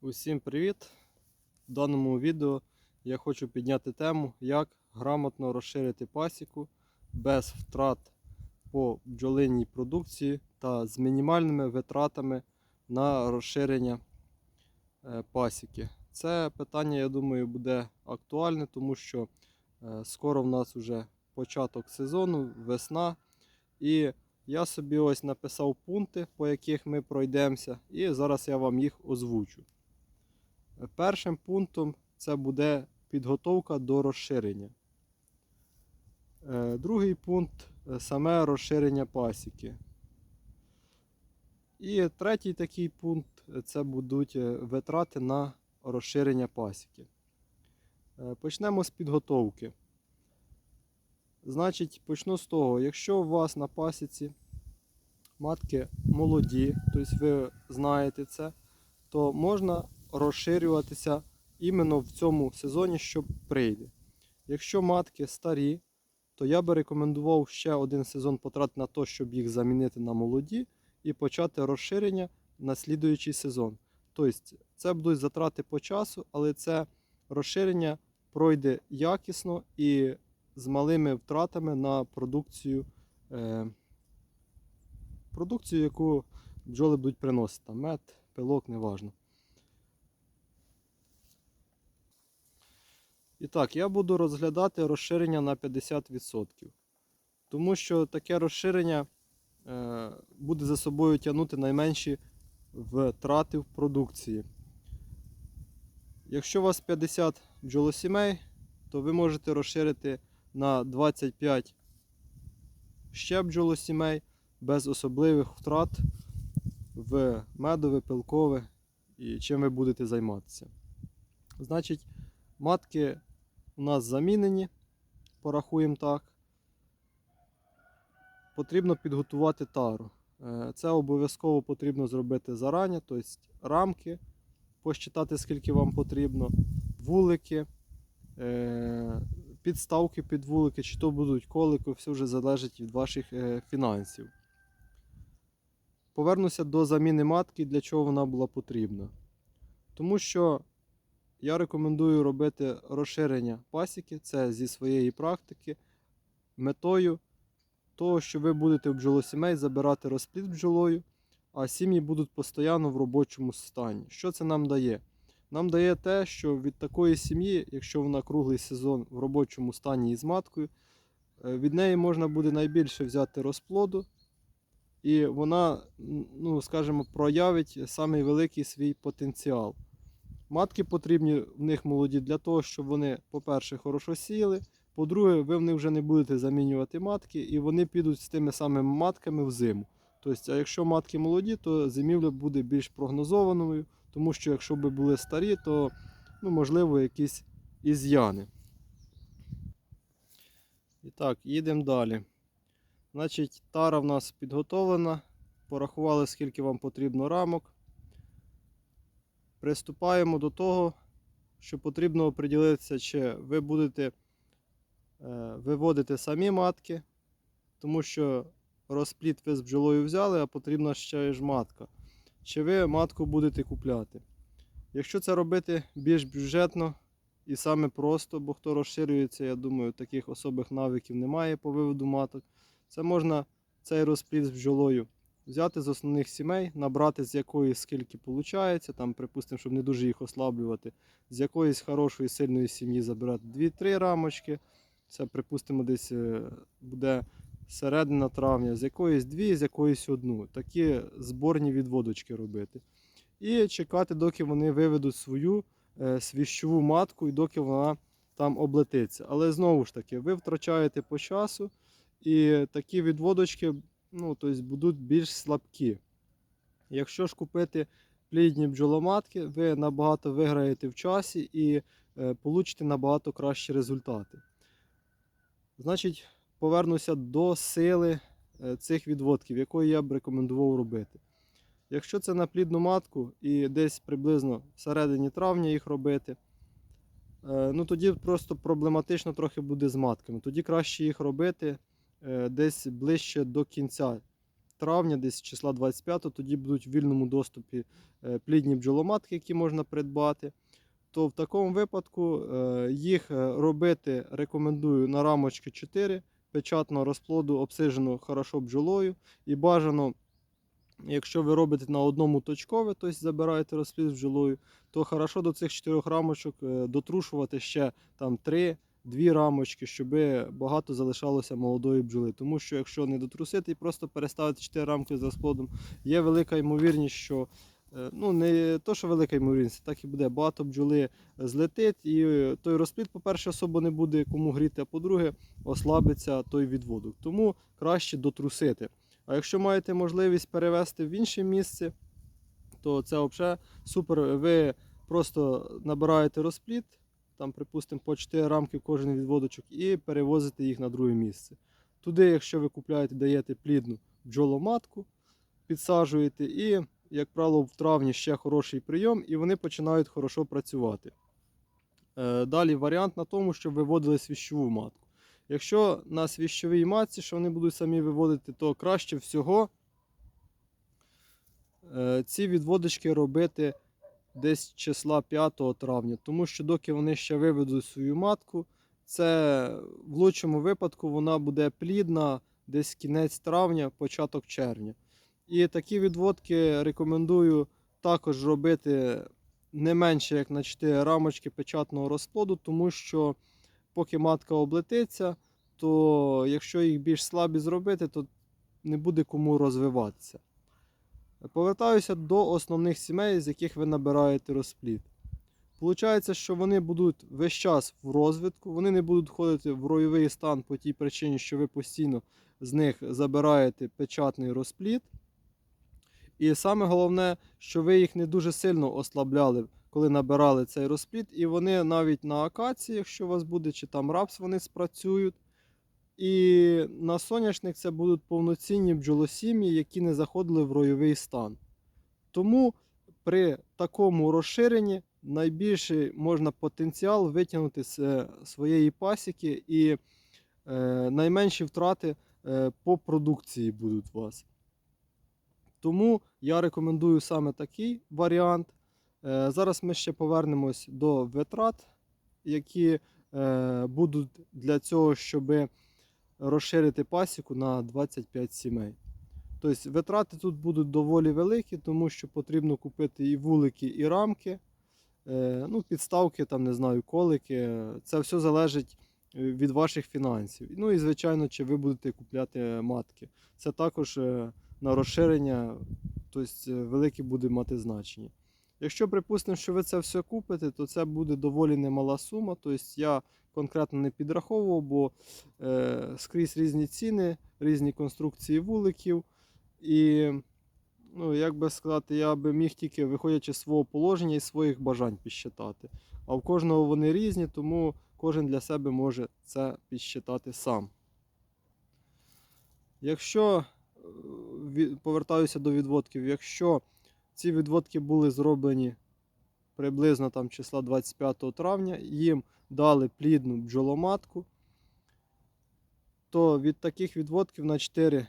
Усім привіт! В даному відео я хочу підняти тему, як грамотно розширити пасіку без втрат по бджолинній продукції та з мінімальними витратами на розширення е, пасіки. Це питання, я думаю, буде актуальне, тому що е, скоро в нас вже початок сезону, весна. І я собі ось написав пункти, по яких ми пройдемося, і зараз я вам їх озвучу. Першим пунктом це буде підготовка до розширення. Е, Другий пункт е, саме розширення пасіки. І третій такий пункт е, це будуть витрати на розширення пасіки. Почнемо з підготовки. Значить, почну з того, якщо у вас на пасіці матки молоді, тобто ви знаєте це, то можна розширюватися іменно в цьому сезоні, що прийде. Якщо матки старі, то я би рекомендував ще один сезон потратити на те, щоб їх замінити на молоді і почати розширення на слідуючий сезон. Тобто це будуть затрати по часу, але це розширення пройде якісно і з малими втратами на продукцію, е, продукцію, яку бджоли будуть приносити. Мед, пилок, неважно. І так, я буду розглядати розширення на 50%. Тому що таке розширення е, буде за собою тягнути найменші втрати в продукції. Якщо у вас 50 бджолосімей, то ви можете розширити на 25 ще бджолосімей без особливих втрат в медове, пилкове і чим ви будете займатися. Значить, матки у нас замінені, порахуємо так. Потрібно підготувати тару. Е, Це обов'язково потрібно зробити зарані, тобто рамки, посчитати, скільки вам потрібно, вулики, е, підставки під вулики, чи то будуть колики, все вже залежить від ваших е, фінансів. Повернуся до заміни матки, для чого вона була потрібна. Тому що я рекомендую робити розширення пасіки, це зі своєї практики, метою того, що ви будете в бджолосімей забирати розплід бджолою, а сім'ї будуть постійно в робочому стані. Що це нам дає? Нам дає те, що від такої сім'ї, якщо вона круглий сезон в робочому стані із маткою, е, від неї можна буде найбільше взяти розплоду, і вона, ну, скажімо, проявить самий великий свій потенціал. Матки потрібні в них молоді для того, щоб вони, по-перше, хорошо сіяли. По-друге, ви в них вже не будете замінювати матки, і вони підуть з тими самими матками в зиму. Тобто, а якщо матки молоді, то зимівля буде більш прогнозованою, тому що якщо б були старі, то ну, можливо якісь із'яни. І так, їдемо далі. Значить, тара в нас підготовлена. Порахували, скільки вам потрібно рамок приступаємо до того, що потрібно оприділитися, чи ви будете е, виводити самі матки, тому що розпліт ви з бджолою взяли, а потрібна ще ж матка. Чи ви матку будете купляти. Якщо це робити більш бюджетно і саме просто, бо хто розширюється, я думаю, таких особих навиків немає по виводу маток, це можна цей розпліт з бджолою взяти з основних сімей, набрати з якої скільки виходить, там, припустимо, щоб не дуже їх ослаблювати, з якоїсь хорошої сильної сім'ї забирати 2-3 рамочки. Це, припустимо, десь е, буде середина травня, з якоїсь дві, з якоїсь одну. Такі зборні відводочки робити. І чекати, доки вони виведуть свою е, свіщову матку і доки вона там облетиться. Але знову ж таки, ви втрачаєте по часу, і такі відводочки ну, тобто будуть більш слабкі. Якщо ж купити плідні бджоломатки, ви набагато виграєте в часі і е, получите набагато кращі результати. Значить, повернуся до сили е, цих відводків, якої я б рекомендував робити. Якщо це на плідну матку і десь приблизно в середині травня їх робити, е, ну тоді просто проблематично трохи буде з матками. Тоді краще їх робити десь ближче до кінця травня, десь числа 25, тоді будуть в вільному доступі е, плідні бджоломатки, які можна придбати. То в такому випадку е, їх е, робити рекомендую на рамочки 4 печатного розплоду, обсижено хорошо бджолою. І бажано, якщо ви робите на одному точкове, тобто забираєте розплід бджолою, то хорошо до цих 4 рамочок е, дотрушувати ще там 3 дві рамочки, щоб багато залишалося молодої бджоли. Тому що якщо не дотрусити і просто переставити 4 рамки з розплодом, є велика ймовірність, що е, ну не то, що велика ймовірність, так і буде. Багато бджоли злетить, і е, той розплід, по-перше, особо не буде кому гріти, а по-друге, ослабиться той відводок. Тому краще дотрусити. А якщо маєте можливість перевести в інше місце, то це взагалі супер. Ви просто набираєте розплід, там, припустимо, по 4 рамки в кожен відводочок, і перевозите їх на друге місце. Туди, якщо ви купляєте, даєте плідну бджоломатку, підсаджуєте, і, як правило, в травні ще хороший прийом, і вони починають хорошо працювати. Е, Далі варіант на тому, щоб виводили свіщову матку. Якщо на свіщовій матці, що вони будуть самі виводити, то краще всього е, ці відводочки робити десь числа 5 травня, тому що доки вони ще виведуть свою матку, це в лучшому випадку вона буде плідна десь кінець травня, початок червня. І такі відводки рекомендую також робити не менше як на 4 рамочки печатного розплоду, тому що поки матка облетиться, то якщо їх більш слабі зробити, то не буде кому розвиватися. Повертаюся до основних сімей, з яких ви набираєте розплід. Получається, що вони будуть весь час в розвитку, вони не будуть входити в ройовий стан по тій причині, що ви постійно з них забираєте печатний розплід. І саме головне, що ви їх не дуже сильно ослабляли, коли набирали цей розплід, і вони навіть на акації, якщо у вас буде, чи там рапс, вони спрацюють. І на соняшник це будуть повноцінні бджолосім'ї, які не заходили в ройовий стан. Тому при такому розширенні найбільший можна потенціал витягнути з е, своєї пасіки і е, найменші втрати е, по продукції будуть у вас. Тому я рекомендую саме такий варіант. Е, Зараз ми ще повернемось до витрат, які е, будуть для цього, щоб розширити пасіку на 25 сімей. Тобто витрати тут будуть доволі великі, тому що потрібно купити і вулики, і рамки, е, ну, підставки, там, не знаю, колики. Це все залежить е, від ваших фінансів. Ну і, звичайно, чи ви будете купляти матки. Це також е, на розширення, тобто велике буде мати значення. Якщо припустимо, що ви це все купите, то це буде доволі немала сума. Тобто я конкретно не підраховував, бо е, скрізь різні ціни, різні конструкції вуликів. І, ну, як би сказати, я би міг тільки виходячи з свого положення і своїх бажань підсчитати. А в кожного вони різні, тому кожен для себе може це підсчитати сам. Якщо е, повертаюся до відводків, якщо ці відводки були зроблені приблизно там числа 25 травня, їм дали плідну бджоломатку, то від таких відводків на 4 е,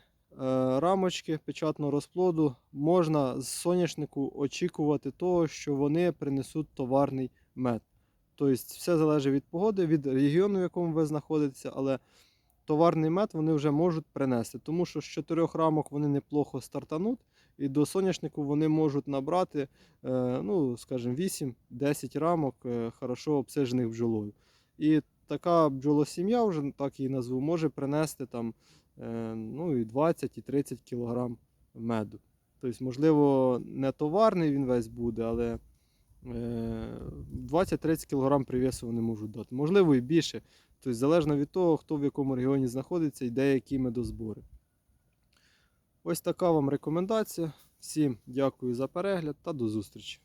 рамочки печатного розплоду можна з соняшнику очікувати того, що вони принесуть товарний мед. Тобто все залежить від погоди, від регіону, в якому ви знаходитеся, але товарний мед вони вже можуть принести, тому що з 4 рамок вони неплохо стартануть, і до соняшнику вони можуть набрати, е, ну, скажімо, 8-10 рамок е, хорошо обсижених бджолою. І така бджолосім'я, вже так її назву, може принести там, е, ну, і 20 і 30 кг меду. Тобто, можливо, не товарний він весь буде, але е, 20-30 кг привісу вони можуть дати. Можливо, і більше. Тобто, залежно від того, хто в якому регіоні знаходиться і де які медозбори. Ось така вам рекомендація. Всім дякую за перегляд та до зустрічі.